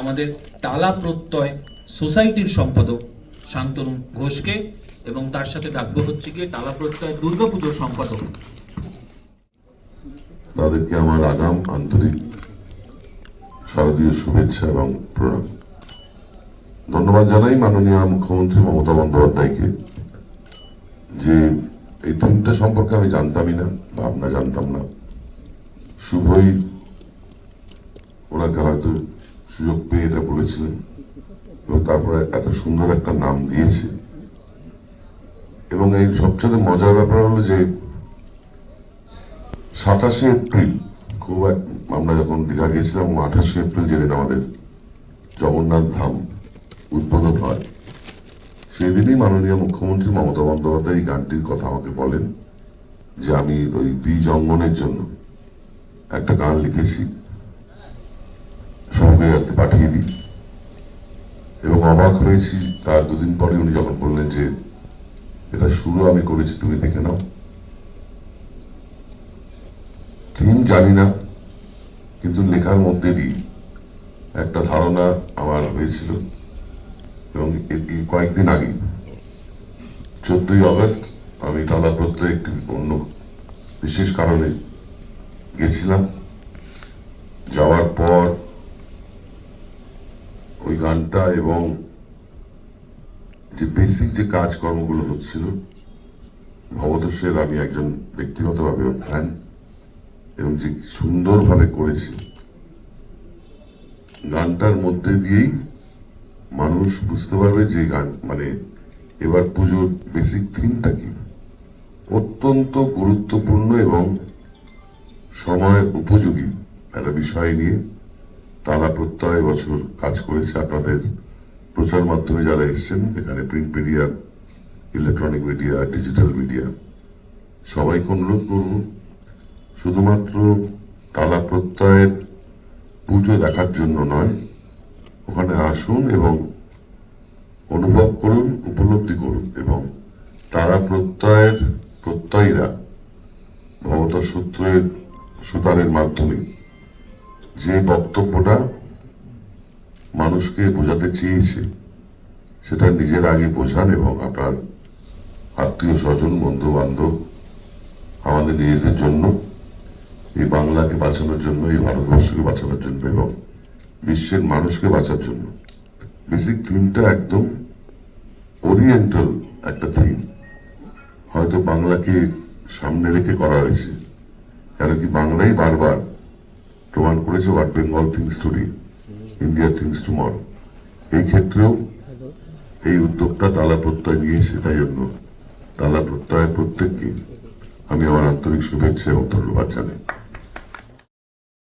আমাদের টালা প্রত্যয় সোসাইটির সম্পাদক শান্তনু ঘোষকে এবং তার সাথে ডাকবো হচ্ছে গিয়ে টালা প্রত্যয় দুর্গাপুজোর সম্পাদক। তাদেরকে আমার আগাম আন্তরিক শারদীয় শুভেচ্ছা এবং প্রণাম। ধন্যবাদ জানাই মাননীয় মুখ্যমন্ত্রী মমতা বন্দ্যোপাধ্যায়কে। যে এই থিমটা সম্পর্কে আমি জানতামই না বা আপনারা জানতাম না। শুভই ওনাকে হয়তো সুযোগ পেয়ে এটা বলেছিলেন এবং তারপরে এত সুন্দর একটা নাম দিয়েছে। এবং এই সবচেয়ে মজার ব্যাপার হলো যে সাতাশে এপ্রিল, খুব আমরা যখন দীঘা গিয়েছিলাম, আঠাশে এপ্রিল যেদিন আমাদের জগন্নাথ ধাম সেদিনই মাননীয় মুখ্যমন্ত্রী মমতা বন্দ্যোপাধ্যায় এই গানটির কথা আমাকে বলেন যে আমি ওই বীজ অঙ্গনের জন্য একটা গান লিখেছি, সঙ্গে পাঠিয়ে দিই। এবং অবাক হয়েছি, তার দুদিন পরে উনি যখন বললেন যে, এটা শুরু আমি করেছি, তুমি দেখে নাও। থিম জানি না, কিন্তু লেখার মধ্যে দিয়ে একটা ধারণা আমার হয়েছিল। এবং কয়েকদিন আগে, চোদ্দই আগস্ট, আমি টালা প্রত্যয় একটি অন্য বিশেষ কারণে গেছিলাম। যাওয়ার পর ওই গানটা এবং যে বেসিক যে কাজকর্মগুলো হচ্ছিল, ভবতোষের আমি একজন ব্যক্তিগতভাবে ফ্যান এবং যে সুন্দরভাবে করেছি, গানটার মধ্যে দিয়েই মানুষ বুঝতে পারবে যে গান মানে এবার পুজোর বেসিক থিমটা কি। অত্যন্ত গুরুত্বপূর্ণ এবং সময় উপযোগী একটা বিষয় নিয়ে টানা প্রত্যয় বছর কাজ করেছে। আপনাদের প্রচার মাধ্যমে যারা এসছেন, এখানে print media electronic media digital media সবাইকে অনুরোধ করব, শুধুমাত্র তালা প্রত্যয়ের পুজো দেখার জন্য নয় আসুন এবং অনুভব করুন, উপলব্ধি করুন এবং তারা প্রত্যয়ের প্রত্যয়ীরা ভগবত সূত্রের সুতারের মাধ্যমে যে বক্তব্যটা মানুষকে বোঝাতে চেয়েছে, সেটা নিজের আগে বোঝান এবং আপনার আত্মীয় স্বজন বন্ধু বান্ধব আমাদের নিজেদের জন্য, এই বাংলাকে বাঁচানোর জন্য, এই ভারতবর্ষকে বাঁচানোর জন্য এবং বিশ্বের মানুষকে বাঁচার জন্য। বেসিক থিমটা একদম ওরিয়েন্টাল একটা থিম হয়তো বাংলাকে সামনে রেখে করা হয়েছে। কেন কি বাংলাই বারবার প্রমাণ করেছে what Bengal thinks today India thinks tomorrow এই ক্ষেত্রেও এই উদ্যোগটা টালা প্রত্যয় নিয়েছে, তাই জন্য টালা প্রত্যয়ের প্রত্যেককে আমি আমার আন্তরিক শুভেচ্ছা এবং ধন্যবাদ জানাই।